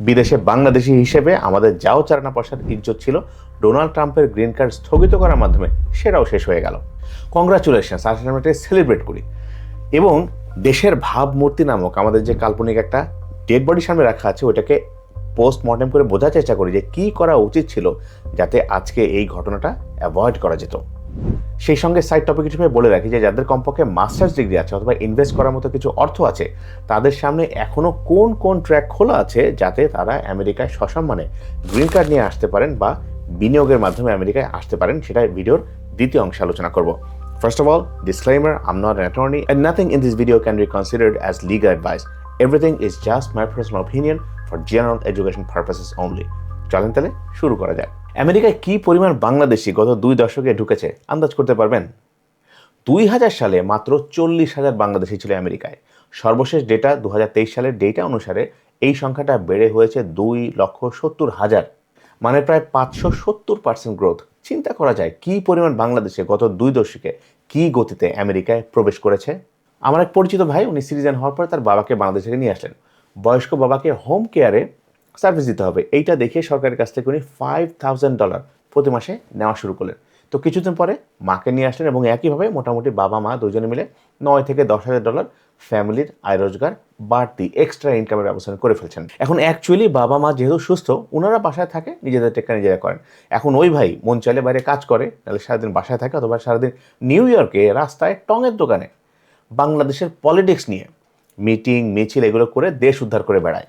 বিদেশে বাংলাদেশি হিসেবে আমাদের যাও চারানা পয়সার ইজ্জত ছিল। ডোনাল্ড ট্রাম্পের গ্রিন কার্ড স্থগিত করার মাধ্যমে সেটাও শেষ হয়ে গেল। কংগ্রাচুলেশনস আসলে আমরা এটাকে সেলিব্রেট করি। এবং দেশের ভাবমূর্তি নামক আমাদের যে কাল্পনিক একটা ডেড বডি সামনে রাখা আছে ওটাকে পোস্টমর্টেম করে বোঝার চেষ্টা করি যে কী করা উচিত ছিল যাতে আজকে এই ঘটনাটা অ্যাভয়েড করা যেত। সেই সঙ্গে সাইড টপিক হিসেবে বলে রাখি যে যাদের কমপক্ষে মাস্টার্স ডিগ্রি আছে অথবা ইনভেস্ট করার মতো কিছু অর্থ আছে তাদের সামনে এখনও কোন কোন ট্র্যাক খোলা আছে যাতে তারা আমেরিকায় সসম্মানে গ্রিন কার্ড নিয়ে আসতে পারেন বা বিনিয়োগের মাধ্যমে আমেরিকায় আসতে পারেন সেটা ভিডিওর দ্বিতীয় অংশে আলোচনা করব First of all, disclaimer I'm not an attorney, and nothing in this video can be considered as legal advice. Everything is just my personal opinion for general education purposes only. চলেন তাহলে শুরু করা যাক আমেরিকায় কি পরিমাণ বাংলাদেশি গত দুই দশকে ঢুকেছে? আন্দাজ করতে পারবেন? দুই হাজার সালে মাত্র চল্লিশ হাজার বাংলাদেশি ছিল আমেরিকায়। সর্বশেষ ডেটা দু হাজার তেইশ সালের ডেটা অনুসারে এই সংখ্যাটা বেড়ে হয়েছে দুই লক্ষ সত্তর হাজার। মানে প্রায় পাঁচশো সত্তর পার্সেন্ট গ্রোথ। চিন্তা করা যায়, কি পরিমাণ বাংলাদেশে গত দুই দশকে কি গতিতে আমেরিকায় প্রবেশ করেছে? আমার এক পরিচিত ভাই, উনি সিটিজেন হওয়ার পরে তার বাবাকে বাংলাদেশ নিয়ে আসলেন। বয়স্ক বাবাকে হোম কেয়ারে সার্ভিস দিতে হবে। এইটা দেখে সরকারের কাছ থেকে উনি ফাইভ থাউজেন্ড ডলার প্রতি মাসে নেওয়া শুরু করলেন। তো কিছুদিন পরে মাকে নিয়ে আসলেন এবং একইভাবে মোটামুটি বাবা, মা দুজনে মিলে নয় থেকে দশ হাজার ডলার ফ্যামিলির আয় রোজগার বাড়তি এক্সট্রা ইনকামের ব্যবস্থা করে ফেলছেন। এখন অ্যাকচুয়ালি বাবা, মা যেহেতু সুস্থ ওনারা বাসায় থাকে, নিজেদের টেক্কা নিজেরা করেন। এখন ওই ভাই মন চাইলে বাইরে কাজ করে তাহলে সারাদিন বাসায় থাকে অথবা সারাদিন নিউ ইয়র্কে রাস্তায় টঙের দোকানে। বাংলাদেশের পলিটিক্স নিয়ে মিটিং মিছিল এগুলো করে দেশ উদ্ধার করে বেড়ায়।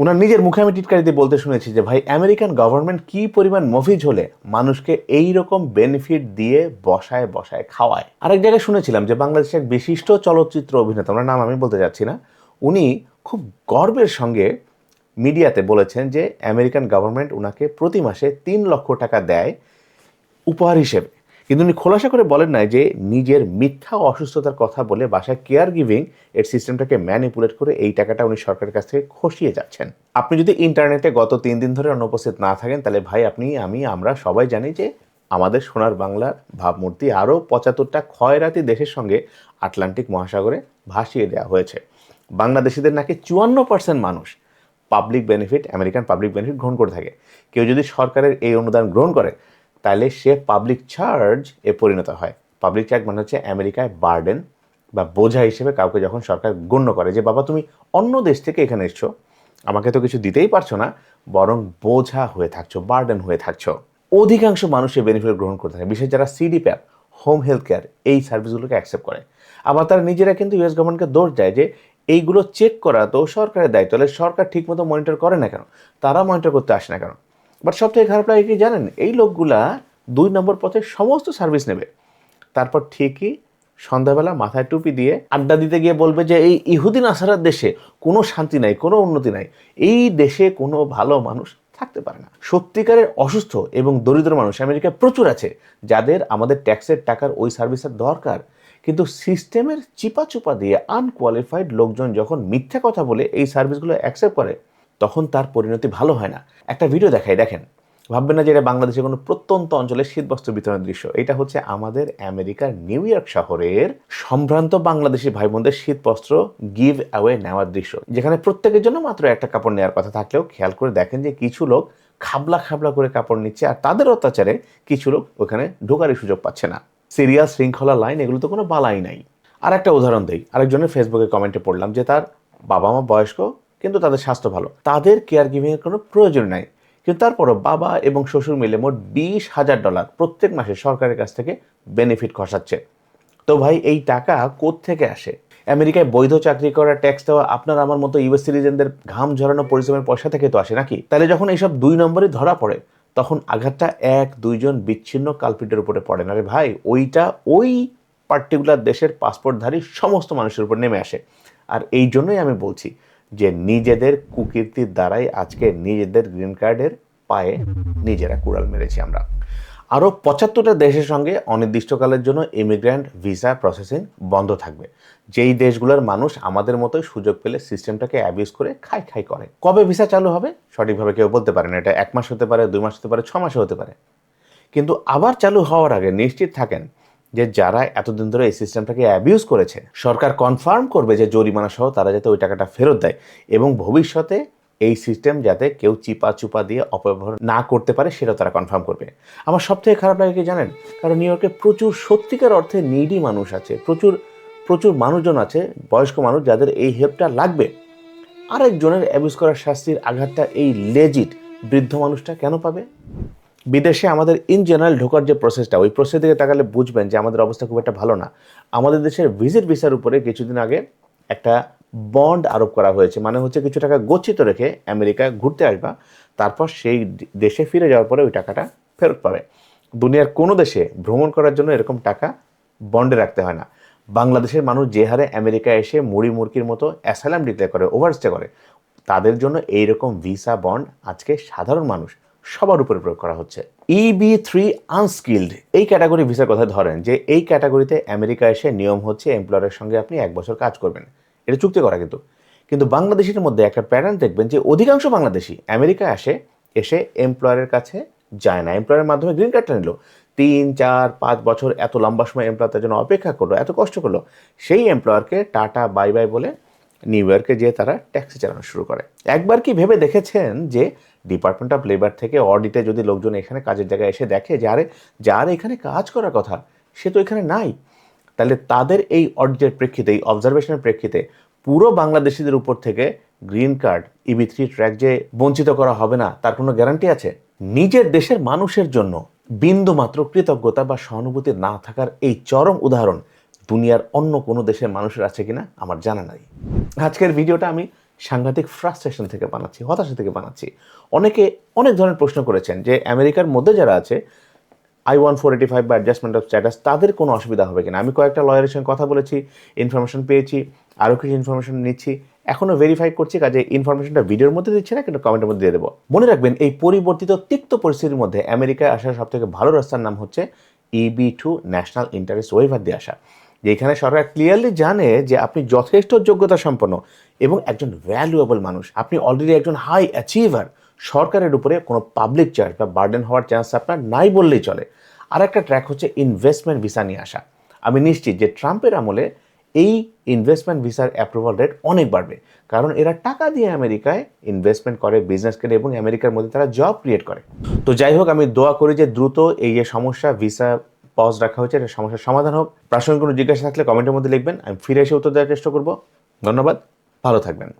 ওনার নিজের মুখে আমি টিটকারিতে বলতে শুনেছি যে, ভাই, আমেরিকান গভর্নমেন্ট কি পরিমাণ মফিজ হলে মানুষকে এই রকম বেনিফিট দিয়ে বসায় বসায়, খাওয়ায়? আরেক জায়গায় শুনেছিলাম যে, বাংলাদেশের এক বিশিষ্ট চলচ্চিত্র অভিনেতা, ওনার নাম আমি বলতে যাচ্ছি না, উনি খুব গর্বের সঙ্গে মিডিয়াতে বলেছেন যে, আমেরিকান গভর্নমেন্ট ওনাকে প্রতি মাসে তিন লক্ষ টাকা দেয় উপহার হিসেবে। কিন্তু উনি খোলাসা করে বলেন নাই যে নিজের মিথ্যা অসুস্থতার কথা বলে বাসায় কেয়ার গিভিং এর সিস্টেমটাকে ম্যানিপুলেট করে এই টাকাটা উনি সরকারের কাছ থেকে খসিয়ে যাচ্ছেন। আপনি যদি ইন্টারনেটে গত তিন দিন ধরে অনুপস্থিত না থাকেন, তাহলে ভাই আপনি, আমি, আমরা সবাই জানি যে আমাদের সোনার বাংলার ভাবমূর্তি আরও পঁচাত্তরটা ক্ষয়রাতি দেশের সঙ্গে আটলান্টিক মহাসাগরে ভাসিয়ে দেওয়া হয়েছে। বাংলাদেশিদের নাকি চুয়ান্ন পার্সেন্ট মানুষ public benefit American public benefit গ্রহণ করে থাকে। কেউ যদি সরকারের এই অনুদান গ্রহণ করে তাহলে সে পাবলিক চার্জ এ পরিণত হয়। পাবলিক চার্জ মানে হচ্ছে আমেরিকায় বার্ডেন বা বোঝা হিসেবে কাউকে যখন সরকার গণ্য করে যে, বাবা, তুমি অন্য দেশ থেকে এখানে এসছো, আমাকে তো কিছু দিতেই পারছ না, বরং বোঝা হয়ে থাকছো বার্ডেন হয়ে থাকছো। অধিকাংশ মানুষের বেনিফিট গ্রহণ করতে থাকে, বিশেষ যারা CD PAP home health care এই সার্ভিসগুলোকে অ্যাকসেপ্ট করে। আবার তারা নিজেরা কিন্তু ইউএস গভর্নমেন্টকে দোষ দেয় যে, এইগুলো চেক করা তো সরকারের দায়িত্ব, তাহলে সরকার ঠিকমতো মনিটর করে না কেন? তারা মনিটর করতে আসে না কেন? বাট সবথেকে খারাপ লাগে কি জানেন? এই লোকগুলা দুই নম্বর পথে সমস্ত সার্ভিস নেবে। তারপর ঠিকই সন্ধ্যাবেলা মাথায় টুপি দিয়ে আড্ডা দিতে গিয়ে বলবে যে, এই ইহুদিন আসারার দেশে কোনো শান্তি নাই, কোনো উন্নতি নাই। এই দেশে কোনো ভালো মানুষ থাকতে পারে না। সত্যিকারের অসুস্থ এবং দরিদ্র মানুষ আমেরিকায় প্রচুর আছে, যাদের আমাদের ট্যাক্সের টাকার ওই সার্ভিসের দরকার। কিন্তু সিস্টেমের চিপা চুপা দিয়ে আনকোয়ালিফাইড লোকজন যখন মিথ্যা কথা বলে এই সার্ভিসগুলো অ্যাকসেপ্ট করে তখন তার পরিণতি ভালো হয় না। একটা ভিডিও দেখাই, দেখেন। ভাববেন না যে এটা বাংলাদেশের কোনো প্রত্যন্ত অঞ্চলের শীতবস্ত্র বিতরণের দৃশ্য। এটা হচ্ছে আমাদের আমেরিকার নিউ ইয়র্ক শহরের সম্ভ্রান্ত বাংলাদেশি ভাই বোনদের শীতবস্ত্র গিভ অ্যাওয়ে নেওয়ার দৃশ্য। যেখানে প্রত্যেকের জন্য মাত্র একটা কাপড় নেওয়ার কথা থাকলেও খেয়াল করে দেখেন যে কিছু লোক খাবলা খাবলা করে কাপড় নিচ্ছে আর তাদের অত্যাচারে কিছু লোক ওখানে ঢোকারই সুযোগ পাচ্ছে না। সিরিয়াস শৃঙ্খলা লাইন, এগুলো তো কোনো বালাই নাই। আর একটা উদাহরণ দেই। আরেকজনের ফেসবুকে কমেন্টে পড়লাম যে তার বাবা মা বয়স্ক কিন্তু তাদের স্বাস্থ্য ভালো। তাদের কেয়ার গিভিংয়ের কোনো প্রয়োজন নাই। কিন্তু তারপরও বাবা এবং শ্বশুর মিলে মোট বিশ হাজার ডলার প্রত্যেক মাসে সরকারের কাছ থেকে বেনিফিট খসাচ্ছে। তো ভাই, এই টাকা থেকে আসে? আমেরিকায় বৈধ চাকরি করা ট্যাক্স দেওয়া আপনার আমার মতো ইউএস সিটিজেনদের ঘাম ঝরানো পরিশ্রমের পয়সা থেকে তো আসে নাকি? তাহলে যখন এইসব দুই নম্বরে ধরা পড়ে, তখন আঘাতটা এক, দুইজন বিচ্ছিন্ন কালপিটের উপরে পড়ে। না রে ভাই, ওইটা ওই পার্টিকুলার দেশের পাসপোর্টধারী সমস্ত মানুষের উপর নেমে আসে। আর এই জন্যই আমি বলছি যে নিজেদের কুকীর্তির দ্বারাই আজকে নিজেদের গ্রিন কার্ডের পায়ে নিজেরা কুড়াল মেরেছি আমরা। আরও পঁচাত্তরটা দেশের সঙ্গে অনির্দিষ্টকালের জন্য ইমিগ্র্যান্ট ভিসা প্রসেসিং বন্ধ থাকবে। যেই দেশগুলোর মানুষ আমাদের মতোই সুযোগ পেলে সিস্টেমটাকে অ্যাবিউজ করে খাই খাই করে। কবে ভিসা চালু হবে? সঠিকভাবে কেউ বলতে পারে না। এটা এক মাস হতে পারে, দুই মাস হতে পারে, ছ মাসে হতে পারে। কিন্তু আবার চালু হওয়ার আগে নিশ্চিত থাকেন যে যারা এতদিন ধরে এই সিস্টেমটাকে অ্যাবিউজ করেছে, সরকার কনফার্ম করবে যে জরিমানা সহ তারা যাতে ওই টাকাটা ফেরত দেয় এবং ভবিষ্যতে এই সিস্টেম যাতে কেউ চিপা চুপা দিয়ে অপব্যবহার না করতে পারে সেটা তারা কনফার্ম করবে। আমার সব থেকে খারাপ লাগে কি জানেন? কারণ নিউ ইয়র্কে প্রচুর সত্যিকার অর্থে নিডি মানুষ আছে, প্রচুর প্রচুর মানুষজন আছে, বয়স্ক মানুষ যাদের এই হেল্পটা লাগবে। আরেকজনের অ্যাবিউজ করার শাস্তির আঘাতটা এই লেজিট বৃদ্ধ মানুষটা কেন পাবে? বিদেশে আমাদের ইন জেনারেল ঢোকার যে প্রসেসটা ওই প্রসেস দিকে তাকালে বুঝবেন যে আমাদের অবস্থা খুব একটা ভালো না। আমাদের দেশের ভিজিট ভিসার উপরে কিছুদিন আগে একটা বন্ড আরোপ করা হয়েছে। মানে হচ্ছে কিছু টাকা গচ্ছিত রেখে আমেরিকা ঘুরতে আসবা, তারপর সেই দেশে ফিরে যাওয়ার পরে ওই টাকাটা ফেরত পাবে। দুনিয়ার কোনো দেশে ভ্রমণ করার জন্য এরকম টাকা বন্ডে রাখতে হয় না। বাংলাদেশের মানুষ যে হারে আমেরিকা এসে মুড়ি মুরগির মতো অ্যাসালাম ডিক্লেয়ার করে ওভারস্টে করে, তাদের জন্য এইরকম ভিসা বন্ড আজকে সাধারণ মানুষ সবার উপরে প্রয়োগ করা হচ্ছে। ইবি থ্রি আনস্কিল্ড এই ক্যাটাগরি ভিসার কথা ধরেন যে এই ক্যাটাগরিতে আমেরিকা এসে নিয়ম হচ্ছে এমপ্লয়ারের সঙ্গে আপনি এক বছর কাজ করবেন। এটা চুক্তি করা কিন্তু। কিন্তু বাংলাদেশের মধ্যে একটা প্যাটার্ন দেখবেন যে অধিকাংশ বাংলাদেশি আমেরিকা আসে, এসে এমপ্লয়ারের কাছে যায় না। এমপ্লয়ারের মাধ্যমে গ্রিন কার্ডটা নিল। তিন, চার, পাঁচ বছর এত লম্বা সময় এমপ্লয়ার তার জন্য অপেক্ষা করল, এত কষ্ট করল। সেই এমপ্লয়ারকে টাটা, বাই বাই বলে নিউ ইয়র্কে যেয়ে তারা ট্যাক্সি চালানো শুরু করে। একবার কি ভেবে দেখেছেন যে ডিপার্টমেন্ট অফ লেবার থেকে অডিটে যদি লোকজন এখানে কাজের জায়গায় এসে দেখে যে, আরে যার এখানে কাজ করার কথা, সে তো এখানে নাই। তাহলে তাদের এই অডিটের প্রেক্ষিতে, এই অবজারভেশনের প্রেক্ষিতে পুরো বাংলাদেশিদের উপর থেকে green card EB three track যে বঞ্চিত করা হবে না, তার কোনো গ্যারান্টি আছে? নিজের দেশের মানুষের জন্য বিন্দু মাত্র কৃতজ্ঞতা বা সহানুভূতি না থাকার এই চরম উদাহরণ দুনিয়ার অন্য কোনো দেশের মানুষের আছে কিনা, আমার জানা নাই। আজকের ভিডিওটা আমি সাংঘাতিক ফ্রাস্ট্রেশন থেকে বানাচ্ছি, হতাশা থেকে বানাচ্ছি। অনেকে অনেক ধরনের প্রশ্ন করেছেন যে আমেরিকার মধ্যে যারা আছে I one four eighty five বা অ্যাডজাস্টমেন্ট অফ স্ট্যাটাস তাদের কোনো অসুবিধা হবে কিনা? আমি কয়েকটা লয়ারের সঙ্গে কথা বলেছি ইনফরমেশন পেয়েছি আরও কিছু ইনফরমেশন নিচ্ছি এখনও ভেরিফাই করছি, কাজে ইনফরমেশনটা ভিডিওর মধ্যে দিচ্ছি না, কিন্তু কমেন্টের মধ্যে দিয়ে দেবো। মনে রাখবেন, এই পরিবর্তিত তিক্ত পরিস্থিতির মধ্যে আমেরিকায় আসার সব থেকে ভালো রাস্তার নাম হচ্ছে EB two national interest waiver দিয়ে আসা। যেখানে সরকার ক্লিয়ারলি জানে যে আপনি যথেষ্ট যোগ্যতা সম্পন্ন এবং একজন ভ্যালুয়েবল মানুষ। আপনি অলরেডি একজন হাই অ্যাচিভার সরকারের উপরে কোনো পাবলিক চার্জ বা বার্ডেন হওয়ার চান্স আপনার নাই বললেই চলে। আর একটা ট্র্যাক হচ্ছে ইনভেস্টমেন্ট ভিসা নিয়ে আসা। আমি নিশ্চিত যে ট্রাম্পের আমলে এই ইনভেস্টমেন্ট ভিসার অ্যাপ্রুভাল রেট অনেক বাড়বে। কারণ এরা টাকা দিয়ে আমেরিকায় ইনভেস্টমেন্ট করে বিজনেস করে এবং আমেরিকার মধ্যে তারা জব ক্রিয়েট করে। তো যাই হোক, আমি দোয়া করি যে দ্রুত এই যে সমস্যা ভিসা পজ রাখা হয়েছে, এটা সমস্যার সমাধান হোক। প্রাসঙ্গিক কোনো জিজ্ঞাসা থাকলে কমেন্টের মধ্যে লিখবেন, আমি ফিরে এসে উত্তর দেওয়ার চেষ্টা করব। ধন্যবাদ, ভালো থাকবেন।